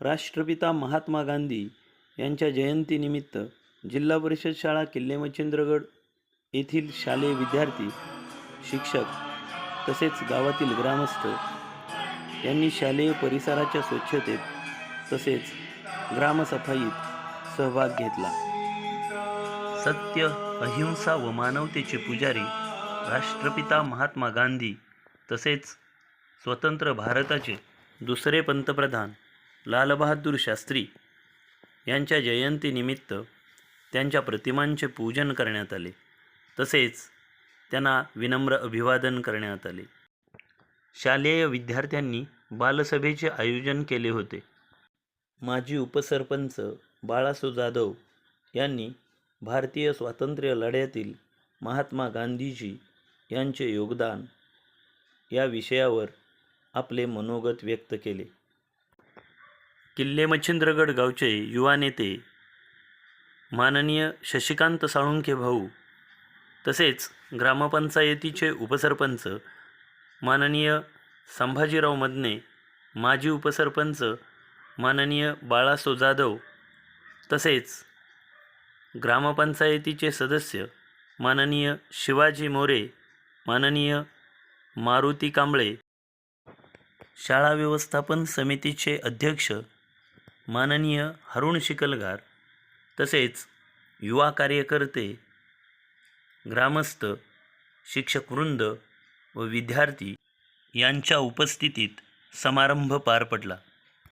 राष्ट्रपिता महात्मा गांधी यांच्या जयंतीनिमित्त जिल्हा परिषद शाळा किल्ले मच्छिंद्रगड येथील शालेय विद्यार्थी शिक्षक तसेच गावातील ग्रामस्थ यांनी शालेय परिसराच्या स्वच्छतेत तसेच ग्रामसफाईत सहभाग घेतला. सत्य अहिंसा व मानवतेचे पुजारी राष्ट्रपिता महात्मा गांधी तसेच स्वतंत्र भारताचे दुसरे पंतप्रधान लालबहादूर शास्त्री यांच्या जयंतीनिमित्त त्यांच्या प्रतिमांचे पूजन करण्यात आले. तसेच त्यांना विनम्र अभिवादन करण्यात आले. शालेय विद्यार्थ्यांनी बालसभेचे आयोजन केले होते. माजी उपसरपंच बाळासो जाधव यांनी भारतीय स्वातंत्र्य लढ्यातील महात्मा गांधीजी यांचे योगदान या विषयावर आपले मनोगत व्यक्त केले. किल्ले मच्छिंद्रगड गावचे युवा नेते माननीय शशिकांत साळुंखे भाऊ तसेच ग्रामपंचायतीचे उपसरपंच माननीय संभाजीराव मदने माजी उपसरपंच माननीय बाळासो जाधव तसेच ग्रामपंचायतीचे सदस्य माननीय शिवाजी मोरे माननीय मारुती कांबळे. शाळा व्यवस्थापन समितीचे अध्यक्ष माननीय हरुण शिकलगार तसेच युवा कार्यकर्ते ग्रामस्थ शिक्षकवृंद व विद्यार्थी यांच्या उपस्थितीत समारंभ पार पडला.